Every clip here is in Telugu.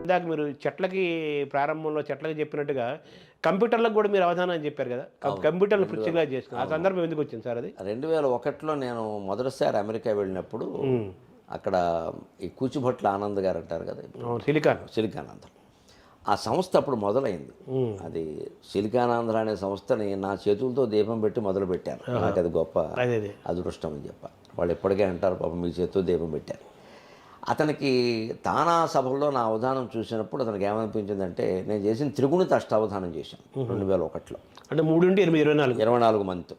ఇందాక మీరు చెట్లకి ప్రారంభంలో చెట్లకి చెప్పినట్టుగా కంప్యూటర్లకు కూడా మీరు అవధానం అని చెప్పారు కదా. కంప్యూటర్లు పృథ్వీగా చేసుకున్నారు ఆ సందర్భం ఎందుకు వచ్చింది సార్ అది? రెండు వేల ఒకటిలో నేను మొదటిసారి అమెరికా వెళ్ళినప్పుడు అక్కడ ఈ కూచిభట్ల ఆనంద్ గారు అంటారు కదా సిలికాన్. సిలికానాంధ్ర. ఆ సంస్థ అప్పుడు మొదలైంది. అది సిలికానాంధ్ర అనే సంస్థని నా చేతులతో దీపం పెట్టి మొదలు పెట్టారు నాకు అది గొప్ప అదే అదే. అదృష్టం అని చెప్ప వాళ్ళు ఎప్పటికే అంటారు పాపం మీ చేతితో దీపం పెట్టారు. అతనికి తానా సభల్లో నా అవధానం చూసినప్పుడు అతనికి ఏమనిపించిందంటే నేను చేసిన త్రిగుణిత అష్టావధానం చేశాను రెండు వేల ఒకటిలో అంటే మూడు నుండి ఎనిమిది ఇరవై నాలుగు. ఇరవై నాలుగు మంత్.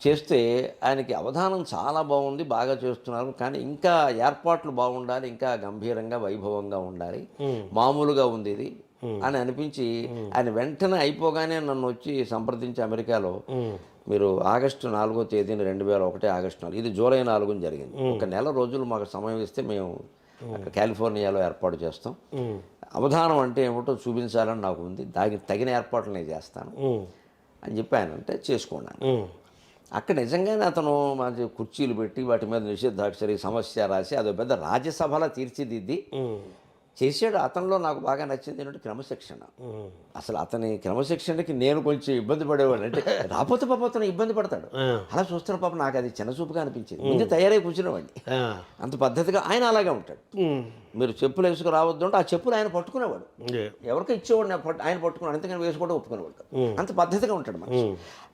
చేస్తే ఆయనకి అవధానం చాలా బాగుంది బాగా చేస్తున్నారు కానీ ఇంకా ఏర్పాట్లు బాగుండాలి ఇంకా గంభీరంగా వైభవంగా ఉండాలి. మామూలుగా ఉంది ఇది. అని అనిపించి ఆయన వెంటనే అయిపోగానే నన్ను వచ్చి సంప్రదించి అమెరికాలో మీరు ఆగస్టు నాలుగో తేదీన రెండు వేల ఒకటి ఆగస్టు నాలుగు ఇది జూలై నాలుగుని జరిగింది ఒక నెల రోజులు మాకు సమయం ఇస్తే మేము అక్కడ కాలిఫోర్నియాలో ఏర్పాటు చేస్తాం. అవధానం అంటే ఏమిటో చూపించాలని నాకు ఉంది దానికి తగిన ఏర్పాట్లు నేను చేస్తాను. అని చెప్పి ఆయన అంటే చేసుకున్నాను. అక్కడ నిజంగానే అతను మంచి కుర్చీలు పెట్టి వాటి మీద నిషేధాక్షరి సమస్య రాసి అదో పెద్ద రాజ్యసభలా తీర్చిదిద్ది. చేసాడు అతనిలో నాకు బాగా నచ్చింది ఏంటంటే క్రమశిక్షణ. అసలు అతని క్రమశిక్షణకి నేను కొంచెం ఇబ్బంది పడేవాడు అంటే రాకపోతే పాప అతను ఇబ్బంది పడతాడు. అలా చూస్తున్న పాప నాకు అది చిన్న చూపుగా అనిపించింది ముందు తయారై కూర్చునేవాడిని. అంత పద్ధతిగా ఆయన అలాగే ఉంటాడు. మీరు చెప్పులు వేసుకు రావద్దు అంటే ఆ చెప్పులు ఆయన పట్టుకునేవాడు. ఎవరికో ఇచ్చేవాడు ఆయన పట్టుకున్నాడు. అంతకని వేసుకోవడం ఒప్పుకునేవాడు. అంత పద్ధతిగా ఉంటాడు మనిషి.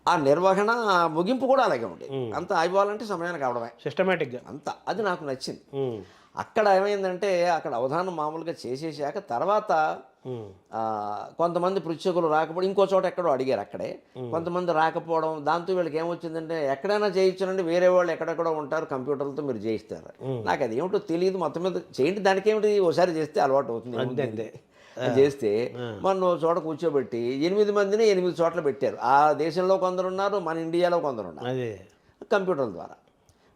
ఆ నిర్వహణ ముగింపు కూడా అలాగే ఉండేది అంత అయిపోవాలంటే సమయానికి అవడమే సిస్టమేటిక్గా అంత. అది నాకు నచ్చింది. అక్కడ ఏమైందంటే అక్కడ అవధానం మామూలుగా చేసేసాక తర్వాత కొంతమంది పృచ్ఛకులు రాకపోవడం ఇంకో చోట ఎక్కడో అడిగారు అక్కడే. కొంతమంది రాకపోవడం దాంతో వీళ్ళకి ఏమొచ్చిందంటే ఎక్కడైనా చేయించాలంటే వేరే వాళ్ళు ఎక్కడెక్కడో ఉంటారు కంప్యూటర్లతో మీరు చేయిస్తారు. నాకు అది ఏమిటో తెలియదు మొత్తం మీద చేయండి దానికి ఏమిటి ఓసారి చేస్తే అలవాటు అవుతుంది అంతే చేస్తే మన చోట కూర్చోబెట్టి ఎనిమిది మందిని ఎనిమిది చోట్ల పెట్టారు. ఆ దేశంలో కొందరు ఉన్నారు మన ఇండియాలో కొందరు ఉన్నారు. కంప్యూటర్ల ద్వారా.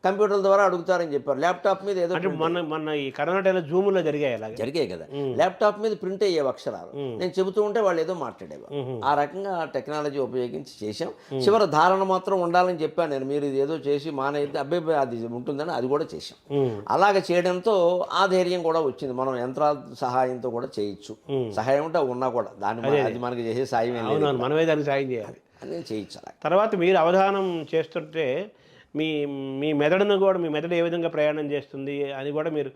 కంప్యూటర్ల ద్వారా అడుగుతారని చెప్పారు. ల్యాప్టాప్ మీద ఏదో అంటే మొన్న మొన్న ఈ కరోనా టైంలో జూమ్లో జరిగాయి అలాగే? జరిగాయి కదా. ల్యాప్టాప్ మీద ప్రింట్ అయ్యేవి అక్షరాలు. నేను చెబుతూ ఉంటే వాళ్ళు ఏదో మాట్లాడేవారు. ఆ రకంగా టెక్నాలజీ ఉపయోగించి చేసాం చివరి ధారణ మాత్రం ఉండాలని చెప్పాను నేను. మీరు ఇది ఏదో చేసి మానేది అబ్బాయి అది ఉంటుందని అది కూడా ఉమ్. అలాగ చేయడంతో ఆ ధైర్యం కూడా వచ్చింది. మనం యంత్రాల సహాయంతో కూడా చేయొచ్చు. సహాయం ఉంటే ఉన్నా కూడా. దాని మన- అది మనకి చేసే సాయం మనమే దానికి సాయం చేయాలి. అని చేయించాలి తర్వాత మీరు అవధానం చేస్తుంటే మీ మీ మెదడును కూడా మీ మెదడు ఏ విధంగా ప్రయాణం చేస్తుంది అని కూడా మీరు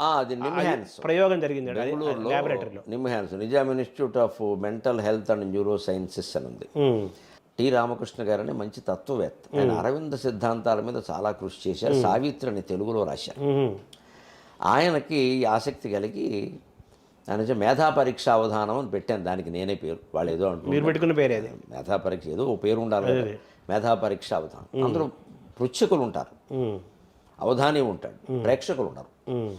ప్రయోగం జరిగింది ల్యాబొరేటరీలో Nizam institute of mental health and neuro sciences అని ఉంది. టి రామకృష్ణ గారని మంచి తత్వవేత్త. ఆయన అరవింద సిద్ధాంతాల మీద చాలా కృషి చేశారు సావిత్రి అని తెలుగులో రాశారు. ఆయనకి ఆసక్తి కలిగి ఆయన మేధా పరీక్ష అవధానం అని పెట్టాను దానికి నేనే పేరు. వాళ్ళు ఏదో అంటున్నారు మీరు పెట్టుకున్న పేరే మేధా పరీక్ష ఏదో పేరు ఉండాలి. మేధా పరీక్ష అవధానం. అందరూ పృచ్ఛకులు ఉంటారు. అవధాని ఉంటాడు ప్రేక్షకులు ఉంటారు ఉమ్.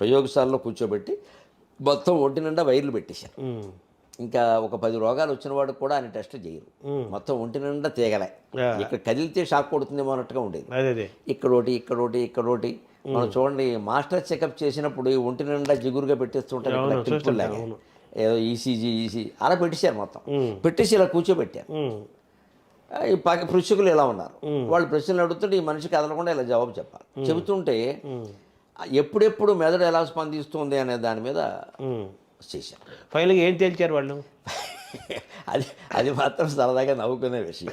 ప్రయోగశాలలో కూర్చోబెట్టి మొత్తం ఒంటి నిండా వైర్లు పెట్టేశారు. ఇంకా ఒక పది రోగాలు వచ్చిన వాడికి కూడా ఆయన టెస్ట్ చేయరు. మొత్తం ఒంటి నిండా తీగలే. ఇక్కడ కదిలితే షాక్ కొడుతుందేమో అన్నట్టుగా ఉండేది. అదే అదే. ఇక్కడోటి ఇక్కడోటి ఇక్కడోటి. మనం చూడండి మాస్టర్ చెకప్ చేసినప్పుడు ఈ ఒంటి నిండా జిగురుగా పెట్టేస్తుంటారు ఇక్కడ. ఏదో ఈసీజీ ఈసీ. అలా పెట్టేశారు మొత్తం. పెట్టేసి ఇలా కూర్చోబెట్టారు. ఈ పృచ్ఛకులు ఎలా ఉన్నారు. వాళ్ళు ప్రశ్నలు అడుగుతుంటే ఈ మనిషి కదలకుండా ఇలా జవాబు చెప్పాలి. చెబుతుంటే ఎప్పుడెప్పుడు మెదడు ఎలా స్పందిస్తుంది అనే దాని మీద. చేశారు. ఫైనల్గా ఏం తేల్చారు వాళ్ళు? అది అది మాత్రం సరదాగా నవ్వుకునే విషయం.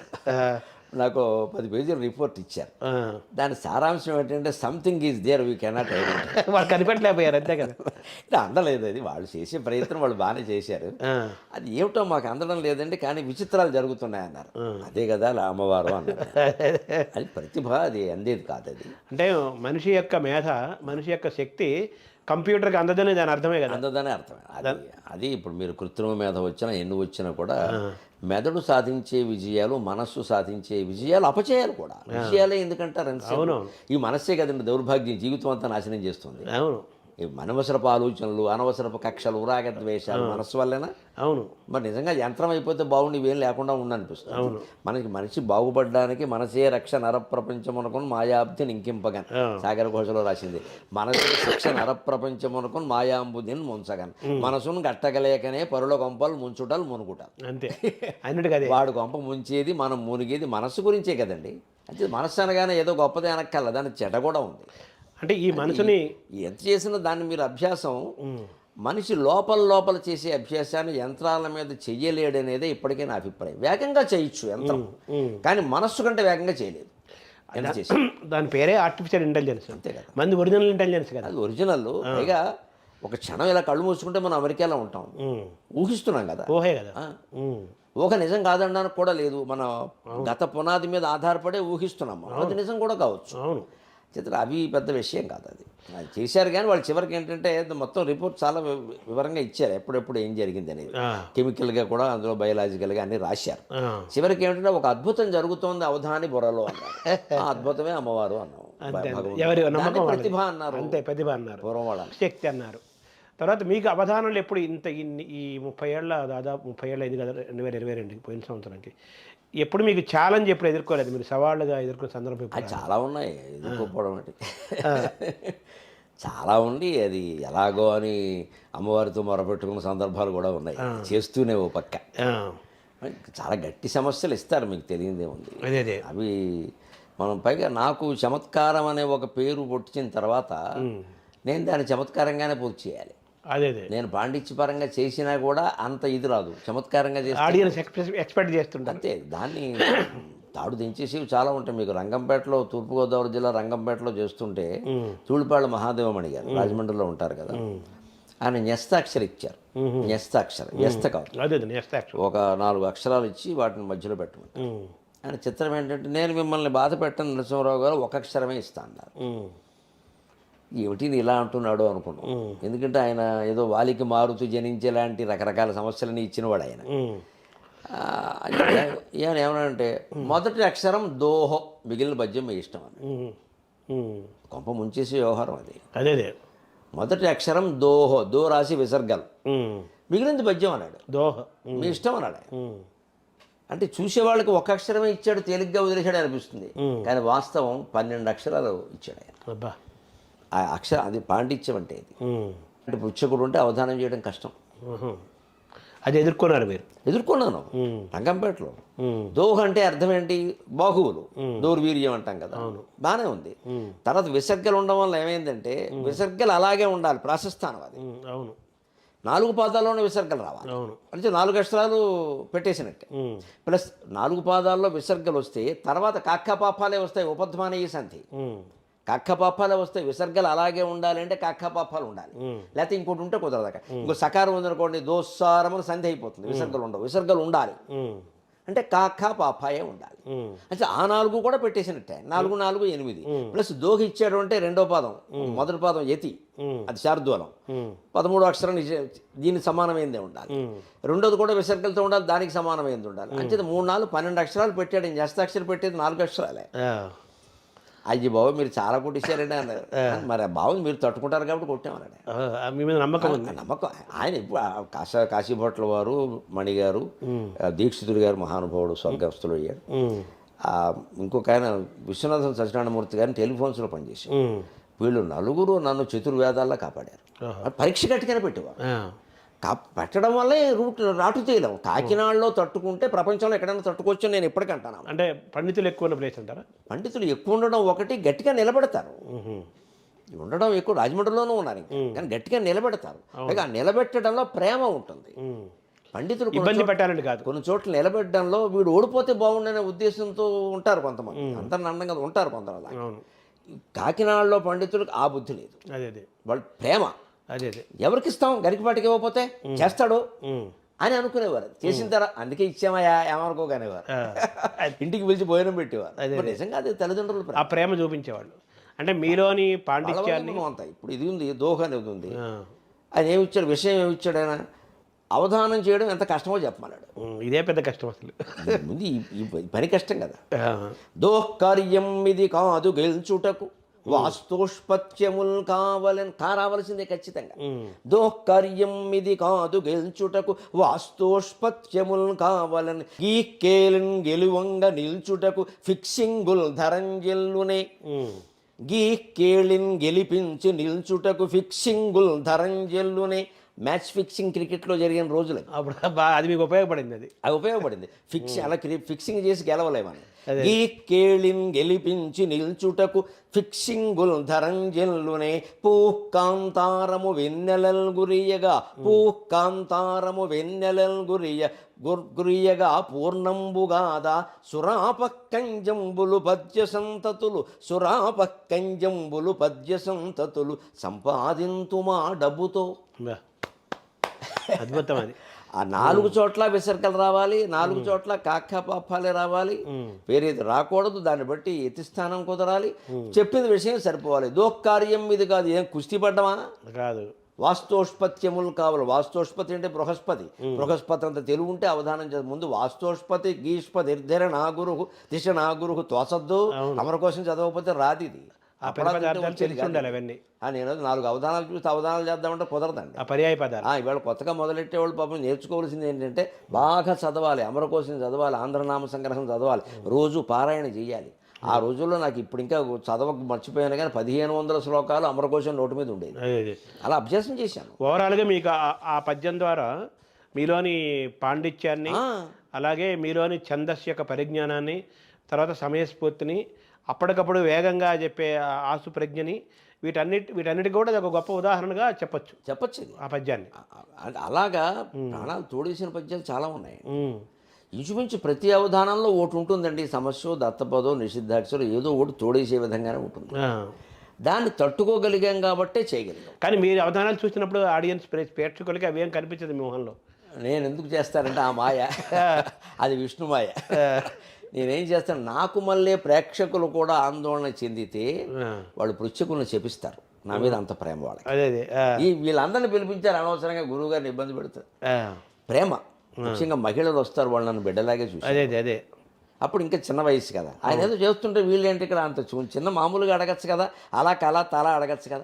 నాకు పది పేజీల రిపోర్ట్ ఇచ్చారు. దాని సారాంశం ఏంటంటే something is there we cannot వాళ్ళు కనిపెట్టలేకపోయారు అంతే కదా. ఇది అందలేదు అది. వాళ్ళు చేసే ప్రయత్నం వాళ్ళు బాగానే చేశారు. అది ఏమిటో మాకు అందడం లేదండి కానీ విచిత్రాలు జరుగుతున్నాయి అన్నారు అదే కదా అమ్మవారు అన్నారు. అది ప్రతిభ అది అందేది కాదు అది. అంటే మనిషి యొక్క మేధ మనిషి యొక్క శక్తి కంప్యూటర్కి అందదని దాని అర్థమే కదా. అందదనే అర్థమే. అది అది ఇప్పుడు మీరు కృత్రిమ మీద వచ్చినా ఎన్ని వచ్చినా కూడా మెదడు సాధించే విజయాలు మనస్సు సాధించే విజయాలు అపజయాలు కూడా. విజయాలే ఎందుకంటారు. ఈ మనస్సే కదండి దౌర్భాగ్యం. జీవితం అంతా నాశనం చేస్తుంది. అవును. అనవసరపు ఆలోచనలు అనవసరపు కక్షలు రాగద్వేషాలు మనస్సు వల్లేనా? అవును. మరి నిజంగా యంత్రం అయిపోతే బాగుండి ఇవేం లేకుండా ఉండనిపిస్తుంది మనకి మనిషి బాగుపడడానికి మనసే రక్ష నర ప్రపంచమునకుని మాయాబ్దిని ఇంకింపగన్ సాగర ఘోషలో రాసింది మనసే శిక్ష నర ప్రపంచమునకుని మాయాంబుదిని ముంచగన్ మనసును గట్టగలేకనే పరుల కొంపలు ముంచుటలు మునుగుట. అంతే. అన్నట్టుగా అదే. వాడు కొంప ముంచేది మనం మునిగేది మనస్సు గురించే కదండి. అంటే మనస్సు అనగానే ఏదో గొప్పదే అనక్కర్ల దాని చెడ కూడా ఉంది. అంటే ఈ మనసుని ఎంత చేసినా దాన్ని మీరు అభ్యాసం మనిషి లోపల లోపల చేసే అభ్యాసాన్ని యంత్రాల మీద చెయ్యలేడనేదే ఇప్పటికే నా అభిప్రాయం. వేగంగా చేయొచ్చు యంత్రం కానీ మనస్సు కంటే వేగంగా చేయలేదు. దాని పేరే ఆర్టిఫిషియల్ ఇంటెలిజెన్స్ అంతే కదా. మంది ఒరిజినల్ ఇంటెలిజెన్స్ కదా. అది ఒరిజినల్ పైగా ఒక క్షణం ఇలా కళ్ళు మూసుకుంటే మనం అమెరికాలో ఉంటాం. ఊహిస్తున్నాం కదా. ఊహే కదా. ఊహ నిజం కాదనడానికి కూడా లేదు. మన గత పునాది మీద ఆధారపడే ఊహిస్తున్నాం. అది నిజం కూడా కావచ్చు. అవును. చిత్ర అవి పెద్ద విషయం కాదు అది. అది. చేశారు కానీ వాళ్ళు చివరికి ఏంటంటే మొత్తం రిపోర్ట్ చాలా వివరంగా ఇచ్చారు. ఎప్పుడెప్పుడు ఏం జరిగింది అనేది. కెమికల్గా కూడా అందులో బయలాజికల్గా అన్ని రాశారు. చివరికి ఏమిటంటే ఒక అద్భుతం జరుగుతోంది అవధాని బుర్రలో అన్నారు. ఆ అద్భుతమే అమ్మవారు అన్నాం. ప్రతిభ అన్నారు. అంతే ప్రతిభ అన్నారు. పూర్వం శక్తి అన్నారు. తర్వాత మీకు అవధానాలు ఎప్పుడు ఇంత ఇన్ని ఈ ముప్పై ఏళ్ళ దాదాపు ముప్పై ఏళ్ళ అయింది కదా రెండు వేల ఇరవై రెండుకి పోయిన సంవత్సరానికి. ఎప్పుడు మీకు ఛాలెంజ్ ఎప్పుడు ఎదుర్కోలేదు? మీరు సవాళ్ళుగా ఎదుర్కొన్న సందర్భం అది చాలా ఉన్నాయి. ఎదుర్కోపోవడం అంటే. చాలా ఉండి అది ఎలాగో అని అమ్మవారితో మొరపెట్టుకున్న సందర్భాలు కూడా ఉన్నాయి. చేస్తూనే ఓ పక్క. చాలా గట్టి సమస్యలు ఇస్తారు మీకు తెలియదే ఉంది అవి మనం పైగా నాకు చమత్కారం అనే ఒక పేరు పొట్టించిన తర్వాత నేను దాన్ని చమత్కారంగానే పూర్తి చేయాలి. అదే అదే. నేను పాండిత్యపరంగా చేసినా కూడా అంత ఇది రాదు. చమత్కారంగా చేస్తే ఆడియన్స్ ఎక్స్పెక్ట్ చేస్తుంటారు. అంతే. దాన్ని తాడు దించేసేవి చాలా ఉంటాయి. మీకు రంగంపేటలో తూర్పుగోదావరి జిల్లా రంగంపేటలో చేస్తుంటే తూళిపాళ్ళ మహాదేవమణి గారు రాజమండ్రిలో ఉంటారు కదా. ఆయన న్యస్తాక్షర ఇచ్చారు. న్యస్తాక్షర న్యస్త కాదు. ఒక నాలుగు అక్షరాలు ఇచ్చి వాటిని మధ్యలో పెట్టమని ఆయన చిత్రం ఏంటంటే నేను మిమ్మల్ని బాధ పెట్టను నరసింహరావు గారు ఒక అక్షరమే ఇస్తా అన్నారు. ఏమిటి ఇలా అంటున్నాడు అనుకున్నాం. ఎందుకంటే ఆయన ఏదో వాలికి మారుతూ జనించేలాంటి రకరకాల సమస్యలని ఇచ్చినవాడు ఆయన. ఈయన ఏమనంటే మొదటి అక్షరం దోహో మిగిలిన పద్యం మీ ఇష్టం అని. కొంప ముంచేసే వ్యవహారం అది. అదే మొదటి అక్షరం దోహో దో రాసి విసర్గలు ఉమ్. మిగిలింది పద్యం అన్నాడు. దోహ. మీ ఇష్టం అన్నాడు. అంటే చూసేవాళ్ళకి ఒక అక్షరమే ఇచ్చాడు తేలిగ్గా వదిలేశాడు అనిపిస్తుంది. కానీ వాస్తవం పన్నెండు అక్షరాలు ఇచ్చాడు ఆయన. ఆ అక్షరం అది పాండిత్యం అంటే ఇది. ఉమ్. అంటే పుచ్చకుడు ఉంటే అవధానం చేయడం కష్టం. అది ఎదుర్కొన్నారు మీరు? ఎదుర్కొన్నాను. రంగంపేటలో. దోహ అంటే అర్థం ఏంటి? బాహువులు. దౌర్వీర్యం అంటాం కదా. బాగానే ఉంది. తర్వాత విసర్గలు ఉండడం వల్ల ఏమైందంటే విసర్గలు అలాగే ఉండాలి ప్రాశస్థానం అది. అవును. నాలుగు పాదాల్లోనే విసర్గలు రావాలి. అవును. అంటే నాలుగు అక్షరాలు పెట్టేసినట్టే. ప్లస్ నాలుగు పాదాల్లో విసర్గలు వస్తే తర్వాత కాక్క పాపాలే వస్తాయి ఉపధ్మానీయ సంధి. ఉమ్. కక్క పాపాలే వస్తాయి విసర్గలు అలాగే ఉండాలి అంటే కక్క పాపాలు ఉండాలి లేకపోతే ఇంకోటి ఉంటే కుదరదాక ఇంకో సకారం ఉందనుకోండి దోసారములు సంధి అయిపోతుంది విసర్గలు ఉండవు. విసర్గలు ఉండాలి. అంటే కాక్క పాపాయే ఉండాలి. అంటే ఆ నాలుగు కూడా పెట్టేసినట్టే. నాలుగు నాలుగు ఎనిమిది. ప్లస్ దోహి ఇచ్చాడు అంటే రెండో పాదం మొదటి పాదం యతి. అది శార్దూలం. పదమూడు అక్షరం దీనికి సమానమైందే ఉండాలి. రెండోది కూడా విసర్గలతో ఉండాలి దానికి సమానమైంది ఉండాలి. అంటే మూడు నాలుగు పన్నెండు అక్షరాలు పెట్టాడు. ఇంక అక్షరం పెట్టేది నాలుగు అక్షరాలే. అయ్యి బాబు మీరు చాలా కొట్టేశారండి అన్నారు. మరి ఆ బాబు మీరు తట్టుకుంటారు కాబట్టి కొట్టామన్నాడు మీ మీద నమ్మకం నమ్మకం ఆయన కాశా కాశీభట్ల వారు మణి గారు ఆ దీక్షితుడు గారు మహానుభావుడు స్వర్గస్థులు అయ్యాడు. ఆ ఇంకొక ఆయన విశ్వనాథం సత్యనారాయణమూర్తి గారిని టెలిఫోన్స్లో పనిచేసి. వీళ్ళు నలుగురు నన్ను చతుర్వేదాల్లో కాపాడారు. పరీక్ష గట్టిగానే పెట్టేవారు. కా పెట్టడం వల్లే రూట్ రాటు చేయలేము. కాకినాడలో తట్టుకుంటే ప్రపంచంలో ఎక్కడైనా తట్టుకోవచ్చు నేను ఇప్పటికీ అంటాను అంటే పండితులు ఎక్కువ ఉన్న ప్లేస్ అంటారా? పండితులు ఎక్కువ ఉండడం ఒకటి గట్టిగా నిలబెడతారు. ఉండడం ఎక్కువ రాజమండ్రిలోనూ ఉన్నారు కానీ గట్టిగా నిలబెడతారు. ఆ నిలబెట్టడంలో ప్రేమ ఉంటుంది. పండితులు కొన్ని ఇబ్బంది పెట్టాలని కాదు. కొన్ని చోట్ల నిలబెట్టడంలో వీడు ఓడిపోతే బాగుండనే ఉద్దేశంతో ఉంటారు కొంతమంది. అంత అందంగా ఉంటారు కొంతమంది కాకినాడలో పండితులకు ఆ బుద్ధి లేదు. వాళ్ళ ప్రేమ. అదే అదే. ఎవరికి ఇస్తాం గరికపాటికి ఇవ్వకపోతే చేస్తాడు. అని అనుకునేవారు. చేసిన తర్వాత అందుకే ఇచ్చామయ్యా ఏమనుకోగానేవారు. ఇంటికి పిలిచి భోజనం పెట్టేవారు. నిజంగా అది తల్లిదండ్రుల ఆ ప్రేమ చూపించేవాళ్ళు. అంటే మీలోని పాండిత్యాన్ని అంతా ఇప్పుడు ఇది ఉంది దోహ అనేది ఉంది. ఆయన ఏమి ఇచ్చాడు విషయం ఏమి ఇచ్చాడు ఆయన? అవధానం చేయడం ఎంత కష్టమో చెప్పమన్నాడు. ఇదే పెద్ద కష్టం అసలు. ముందు ఈ పని కష్టం కదా. ఆ. దోహకార్యం ఇది కాదు గెలుచుటకు. వాస్తోష్పత్యముల్ కావలని కారావలసిందే ఖచ్చితంగా. దోహకార్యం ఇది కాదు గెలుచుటకు వాస్తోష్పత్యముల్ కావలని. ఈ కేలిన్ గెలువంగ నిల్చుటకు ఫిక్సింగుల్ ధరంజెల్లునే ఉమ్. గీ కేళిన్ గెలిపించి నిల్చుటకు ఫిక్సింగుల్ ధరంజెల్లునే మ్యాచ్ ఫిక్సింగ్ క్రికెట్లో జరిగిన రోజులు అప్పుడు అది మీకు ఉపయోగపడింది అది. అది ఉపయోగపడింది. ఫిక్సింగ్ అలా ఫిక్సింగ్ చేసి గెలవలేమని. ఈ కేళిన్ గెలిపించి నిల్చుటకు ఫిక్సింగుల్ ధరంజల్లునే పూకాంతారము వెన్నెలల్ గురియగా పూకాంతారము వెన్నెలల్ గురియ గుర్- గురియగా పూర్ణంబుగాదా. సురాపక్కంజంబులు పద్య సంతతులు సురాపక్కంజంబులు పద్య సంతతులు సంపాదింతుమా డబ్బుతో. అద్భుతం అది. ఆ నాలుగు చోట్ల విసర్కలు రావాలి నాలుగు చోట్ల కాక్క పాపాలే రావాలి వేరేది రాకూడదు దాన్ని బట్టి యతిస్థానం కుదరాలి. చెప్పిన విషయం సరిపోవాలి. దోక్కార్యం ఇది కాదు ఏం కుస్తీ పడ్డమా? కాదు. వాస్తోష్పత్యములు కావాలి. వాస్తోష్పతి అంటే బృహస్పతి. బృహస్పతి అంత తెలుగు ఉంటే అవధానం చేయాలి ముందు వాస్తోష్పతి గీష్పతి నిర్ధర నాగురు దిశ నాగురు తోసద్దు. అమర కోసం చదవకపోతే రాదు ఇది ఆ పదార్థాలు తెలిసి. ఉండాలి అవన్నీ. నేను నాలుగు అవధానాలు చూస్తే అవధానాలు చేద్దామంటే కుదరదండి. ఆ పర్యాయ పదాలు ఇవాళ కొత్తగా మొదలెట్టేవాళ్ళు పాపం నేర్చుకోవాల్సింది ఏంటంటే బాగా చదవాలి అమరకోశం చదవాలి ఆంధ్రనామ సంగ్రహం చదవాలి. రోజు పారాయణ చేయాలి. ఆ రోజుల్లో నాకు ఇప్పుడు ఇంకా చదవ మర్చిపోయాను కానీ పదిహేను వందల శ్లోకాలు అమరకోశం నోటి మీద ఉండేది. అలా అభ్యాసం చేశాను. ఓవరాల్గా మీకు ఆ- పద్యం ద్వారా మీలోని పాండిత్యాన్ని అలాగే మీలోని ఛందస్సు యొక్క పరిజ్ఞానాన్ని తర్వాత సమయస్ఫూర్తిని అప్పటికప్పుడు వేగంగా చెప్పే ఆసు ప్రజ్ఞని వీటన్నిటి వీటన్నిటికి కూడా ఒక గొప్ప ఉదాహరణగా చెప్పొచ్చు. చెప్పొచ్చు ఇది. ఆ పద్యాన్ని. అలాగా ప్రాణాలు తోడేసిన పద్యాలు చాలా ఉన్నాయి. ఇంచుమించు ప్రతి అవధానంలో ఒకటి ఉంటుందండి. సమస్య దత్తపదో నిషిద్ధాక్షరం ఏదో ఒకటి తోడేసే విధంగానే ఉంటుంది. దాన్ని తట్టుకోగలిగాం కాబట్టే చేయగలిగాం. కానీ మీరు అవధానాలు చూసినప్పుడు ఆడియన్స్ ప్రే- ప్రేక్షకులకి అవేం కనిపించదు మీ మొహంలో? నేను ఎందుకు చేస్తానంటే ఆ మాయ. అది విష్ణు మాయ. నేనేం చేస్తాను నాకు మళ్ళీ ప్రేక్షకులు కూడా ఆందోళన చెందితే. వాళ్ళు పృచ్ఛకులను చెప్పిస్తారు. నా మీద అంత ప్రేమ వాళ్ళకి. ఈ వీళ్ళందరిని పిలిపించారు అనవసరంగా గురువు గారిని ఇబ్బంది పెడతారు. ప్రేమ. ముఖ్యంగా మహిళలు వస్తారు వాళ్ళు నన్ను బిడ్డలాగే చూసి అదే అదే అప్పుడు ఇంకా చిన్న వయసు కదా. ఆయన ఏదో చేస్తుంటే వీళ్ళేంటి ఇక్కడ అంత చూ- చిన్న మామూలుగా అడగచ్చు కదా అలా కళ తల అడగచ్చు కదా.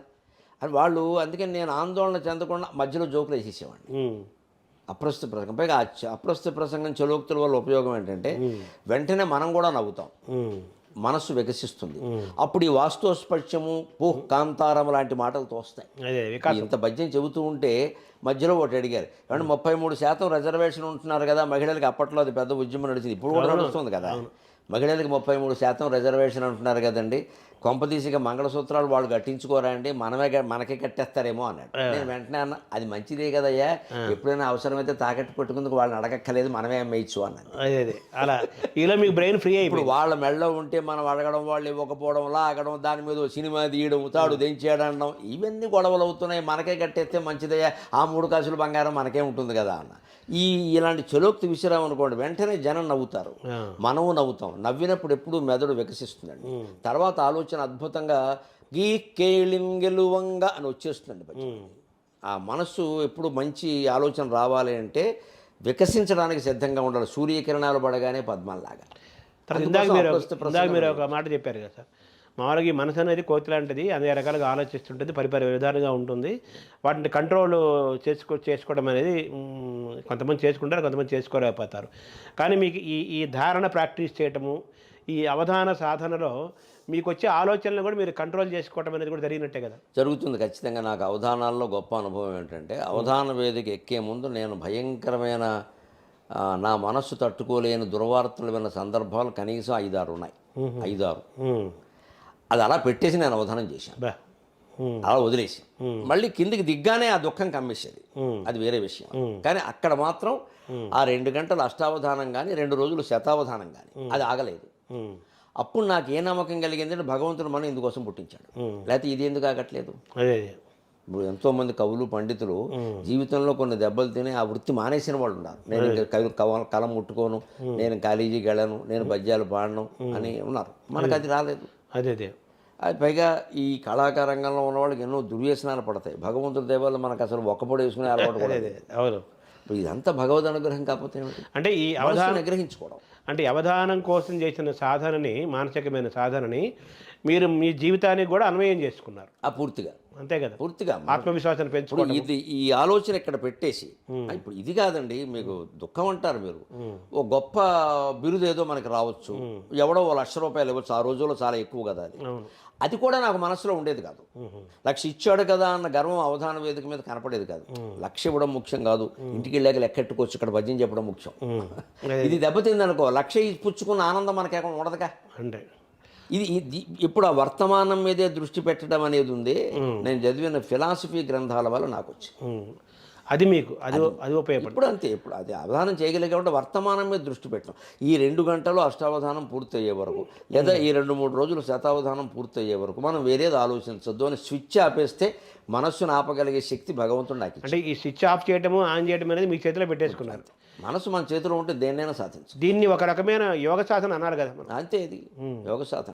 అని వాళ్ళు అందుకని నేను ఆందోళన చెందకుండా మధ్యలో జోకులు వేసేసేవాడిని. అప్రస్తుత ప్రసంగం. పైగా అప్రస్తుత ప్రసంగం చలోక్తుల వల్ల ఉపయోగం ఏంటంటే వెంటనే మనం కూడా నవ్వుతాం. మనస్సు వికసిస్తుంది. అప్పుడు ఈ వాస్తోస్పర్శము పూహ్ కాంతారం లాంటి మాటలు తోస్తాయి. ఇంత పద్యం చెబుతూ ఉంటే మధ్యలో ఒకటి అడిగారు. ఏమంటే ముప్పై మూడు శాతం రిజర్వేషన్ ఉంటున్నారు కదా మహిళలకు అప్పట్లో అది పెద్ద ఉద్యమం నడిచింది. ఇప్పుడు కూడా నడుస్తుంది కదా. మహిళలకు ముప్పై మూడు శాతం రిజర్వేషన్ అంటున్నారు కదండి. కొంపదీసిగా మంగళసూత్రాలు వాళ్ళు కట్టించుకోరా అండి మనమే మనకే కట్టేస్తారేమో అన్నాడు. నేను వెంటనే అన్న అది మంచిదే కదయ్యా ఎప్పుడైనా అవసరమైతే తాకట్టు పెట్టుకుందుకు వాళ్ళని అడగక్కర్లేదు మనమే అమ్మేయచ్చు అన్నాను అదే అలా. ఇలా మీకు బ్రెయిన్ ఫ్రీ ఇప్పుడు వాళ్ళ మెడలో ఉంటే మనం అడగడం వాళ్ళు ఇవ్వకపోవడం లాగడం దాని మీద సినిమా తీయడం తాడు దించేయడం అనడం ఇవన్నీ గొడవలు అవుతున్నాయి మనకే కట్టేస్తే మంచిదయ్యా ఆ మూడు కాసులు బంగారం మనకే ఉంటుంది కదా అన్న. ఈ ఇలాంటి చలోక్తి విసిరాం అనుకోండి వెంటనే జనం నవ్వుతారు. మనము నవ్వుతాం. నవ్వినప్పుడు ఎప్పుడు మెదడు వికసిస్తుందండి. తర్వాత ఆలోచన అద్భుతంగా గీ కేళింగెలువంగా అని వచ్చేస్తుందండి. ఉమ్. ఆ మనస్సు ఎప్పుడు మంచి ఆలోచన రావాలి అంటే వికసించడానికి సిద్ధంగా ఉండాలి. సూర్యకిరణాలు పడగానే పద్మంలాగా. మీరు ఒక మాట చెప్పారు కదా సార్. మామూలుగా ఈ మనసు అనేది కోతి లాంటిది అనేక రకాలుగా ఆలోచిస్తుంటుంది పరిపరి విధాలుగా ఉంటుంది. వాటిని కంట్రోల్ చేసుకో చేసుకోవడం అనేది కొంతమంది చేసుకుంటారు కొంతమంది చేసుకోలేకపోతారు. కానీ మీకు ఈ ఈ ధారణ ప్రాక్టీస్ చేయటము ఈ అవధాన సాధనలో మీకు వచ్చే ఆలోచనలు కూడా మీరు కంట్రోల్ చేసుకోవడం అనేది కూడా జరిగినట్టే కదా. జరుగుతుంది ఖచ్చితంగా. నాకు అవధానాల్లో గొప్ప అనుభవం ఏంటంటే అవధాన వేదిక ఎక్కే ముందు నేను భయంకరమైన నా మనస్సు తట్టుకోలేని దుర్వార్తలు విన్న సందర్భాలు కనీసం ఐదారు ఉన్నాయి. ఐదారు. అది అలా పెట్టేసి నేను అవధానం చేశాను. అలా వదిలేసి. మళ్ళీ కిందికి దిగ్గానే ఆ దుఃఖం కమ్మేసేది. అది వేరే విషయం. కానీ అక్కడ మాత్రం ఆ రెండు గంటలు అష్టావధానం కానీ రెండు రోజులు శతావధానం కానీ అది ఆగలేదు. అప్పుడు నాకు ఏ నమ్మకం కలిగింది అంటే భగవంతుడు మనం ఇందుకోసం పుట్టించాడు. లేకపోతే ఇది ఎందుకు ఆగట్లేదు? ఇప్పుడు ఎంతోమంది కవులు పండితులు జీవితంలో కొన్ని దెబ్బలు తిని ఆ వృత్తి మానేసిన వాళ్ళు ఉన్నారు. నేను కవి కలం ముట్టుకోను నేను కాలేజీకి వెళ్ళను నేను పద్యాలు పాడను అని ఉన్నారు. మనకు అది రాలేదు. అదే అదే. అది పైగా ఈ కళాకార రంగంలో ఉన్న వాళ్ళకి ఎన్నో దుర్వ్యసనాలు పడతాయి. భగవంతుడి దేవాళ్ళు మనకు అసలు ఒక్కపొడి వేసుకునే అలవాటు. అవును. ఇదంతా భగవద్ అనుగ్రహం కాకపోతే అంటే ఈ అవధాన మనసును నిగ్రహించుకోవడం. అంటే అవధానం కోసం చేసిన సాధనని మానసికమైన సాధనని మీరు మీ జీవితానికి కూడా అన్వయం చేసుకున్నారు. ఆ పూర్తిగా. అంతే కదా? పూర్తిగా. ఆత్మవిశ్వాసాన్ని ఇప్పుడు పెంచుకోవడం. ఇది ఈ ఆలోచన ఇక్కడ పెట్టేసి ఇప్పుడు ఇది కాదండి మీకు దుఃఖం అంటారు మీరు. ఓ గొప్ప బిరుదు ఏదో మనకి రావచ్చు. ఎవడో ఓ లక్ష రూపాయలు ఇవ్వచ్చు ఆ రోజుల్లో చాలా ఎక్కువ కదా అది. అది కూడా నాకు మనసులో ఉండేది కాదు. లక్ష ఇచ్చాడు కదా అన్న గర్వం అవధాన వేదిక మీద కనపడేది కాదు. లక్ష ఇవ్వడం ముఖ్యం కాదు. ఇంటికి వెళ్ళాక లెక్కెట్టుకోవచ్చు ఇక్కడ భజన చెప్పడం ముఖ్యం. ఇది దెబ్బతింది అనుకో లక్ష పుచ్చుకున్న ఆనందం మనకేమో ఉండదుగా? అంటే ఇది ఇప్పుడు ఆ వర్తమానం మీదే దృష్టి పెట్టడం అనేది ఉంది. నేను చదివిన ఫిలాసఫీ గ్రంథాల వల్ల నాకు వచ్చింది. అది మీకు అది అది ఉపయోగపడుతుంది. ఇప్పుడు అంతే ఇప్పుడు అది అవధానం చేయగలిగే కాబట్టి వర్తమానం మీద దృష్టి పెట్టడం ఈ రెండు గంటలు అష్టావధానం పూర్తయ్యే వరకు లేదా ఈ రెండు మూడు రోజులు శతావధానం పూర్తయ్యే వరకు మనం వేరేది ఆలోచించొద్దు అని స్విచ్ ఆపేస్తే మనస్సును ఆపగలిగే శక్తి భగవంతుడు నాకు. అంటే ఈ స్విచ్ ఆఫ్ చేయడము ఆన్ చేయడం అనేది మీ చేతిలో పెట్టేసుకున్నారు. మనసు మన చేతిలో ఉంటే దేన్నైనా సాధించు దీన్ని ఒక రకమైన యోగ సాధన అన్నారు కదా అంతే ఇది. యోగ సాధన.